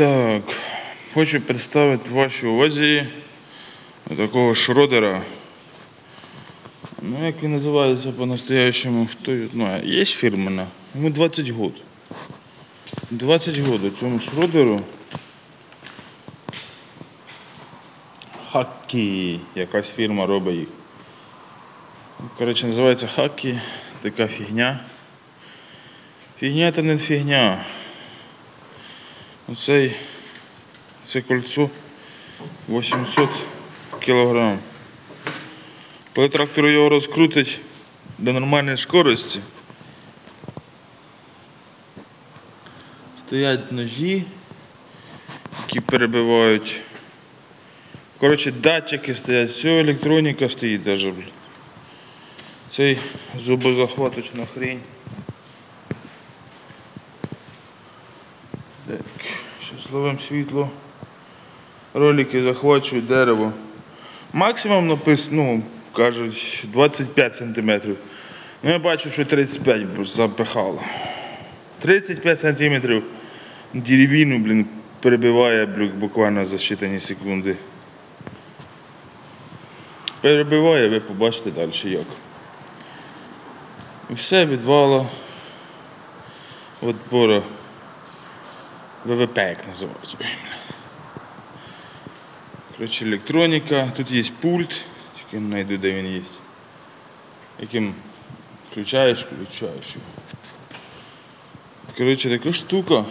Так, хочу представити вашій увазі такого шродера. Ну, як він називається по-настоящему, хто його знає. Є фірмена. Йому 20 год. 20 год цьому шродеру. Хакі. Якась фірма робить їх. Коротше, називається Хакі. Така фігня. Фігня це не фігня. Оцей, це кольцо 800 кг. Коли трактор його розкрутить до нормальної скорості, стоять ножі, які перебивають. Коротше, датчики стоять, все електроніка стоїть блін. Цей зубозахваточна хрень. Так, зараз ловимо світло. Ролики захвачують дерево. Максимум написано, ну, кажуть, 25 см. Ну я бачу, що 35 бо запихало. 35 см деревину, блін, перебиває буквально за считані секунди. Перебиває, ви побачите далі як. І все відвало. От бора. ВВП, як називають. Коротше, електроніка. Тут є пульт, тільки не знайду, де він є. Яким включаєш, включаєш його. Коротше, така штука.